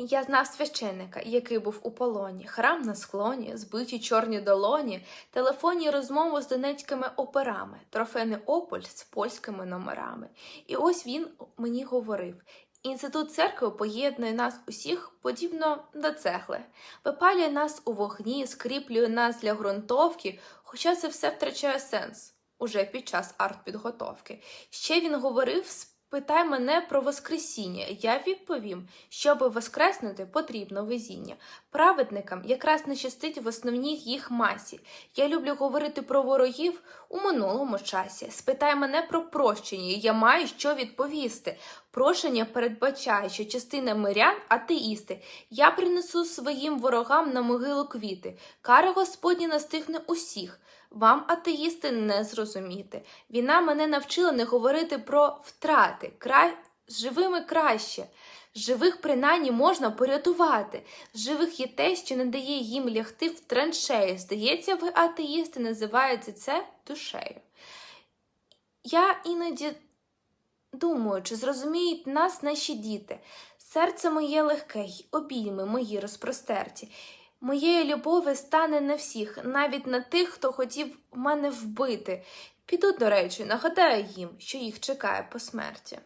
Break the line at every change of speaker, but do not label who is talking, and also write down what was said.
Я знав священника, який був у полоні, храм на склоні, збиті чорні долоні, телефонні розмови з донецькими операми, трофейний ополь з польськими номерами. І ось він мені говорив. Інститут церкви поєднує нас усіх подібно до цегли, випалює нас у вогні, скріплює нас для ґрунтовки, хоча це все втрачає сенс уже під час артпідготовки. Ще він говорив: спитай мене про Воскресіння. Я відповім, щоби воскреснути, потрібно везіння. Праведникам якраз не щастить в основній їх масі. Я люблю говорити про ворогів у минулому часі. Спитай мене про прощення, я маю що відповісти. Прошення передбачає, що частина мирян атеїсти. Я принесу своїм ворогам на могилу квіти. Кара Господня настигне усіх. Вам, атеїсти, не зрозуміти. Війна мене навчила не говорити про втрати. Край... З живими краще. Живих принаймні можна порятувати. Живих є те, що не дає їм лягти в траншеї. Здається, ви атеїсти називаєте це душею. Я іноді думаю, чи зрозуміють нас наші діти. Серце моє легке, обійми мої розпростерті. Моєї любові стане на всіх, навіть на тих, хто хотів мене вбити. Піду, до речі, нагадаю їм, що їх чекає по смерті.